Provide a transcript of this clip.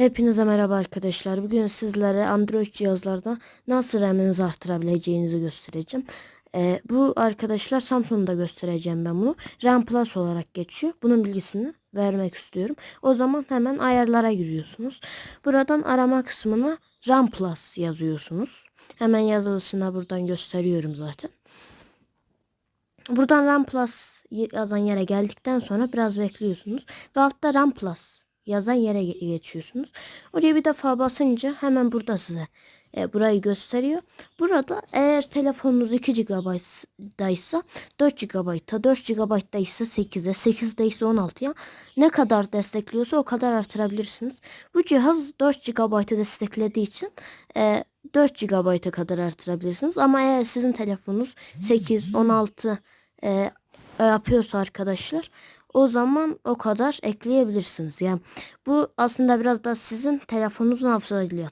Hepinize merhaba arkadaşlar. Bugün sizlere Android cihazlarda nasıl RAM'inizi artırabileceğinizi göstereceğim. Ee, bu arkadaşlar Samsung'da göstereceğim ben bunu. RAM Plus olarak geçiyor. Bunun bilgisini vermek istiyorum. O zaman hemen ayarlara giriyorsunuz. Buradan arama kısmına RAM Plus yazıyorsunuz. Hemen yazılışına buradan gösteriyorum zaten. Buradan RAM Plus yazan yere geldikten sonra biraz bekliyorsunuz. Ve altta RAM Plus yazan yere ge- geçiyorsunuz. Oraya bir defa basınca hemen burada size e, burayı gösteriyor. Burada eğer telefonunuz 2 GB'daysa 4 GB'da, 4 GB'daysa 8'e, 8'de ise 16'ya ne kadar destekliyorsa o kadar artırabilirsiniz. Bu cihaz 4 GB'ı desteklediği için e, 4 GB'a kadar artırabilirsiniz. Ama eğer sizin telefonunuz 8, 16 e, yapıyorsa arkadaşlar o zaman o kadar ekleyebilirsiniz. Yani bu aslında biraz da sizin telefonunuzun hafızayla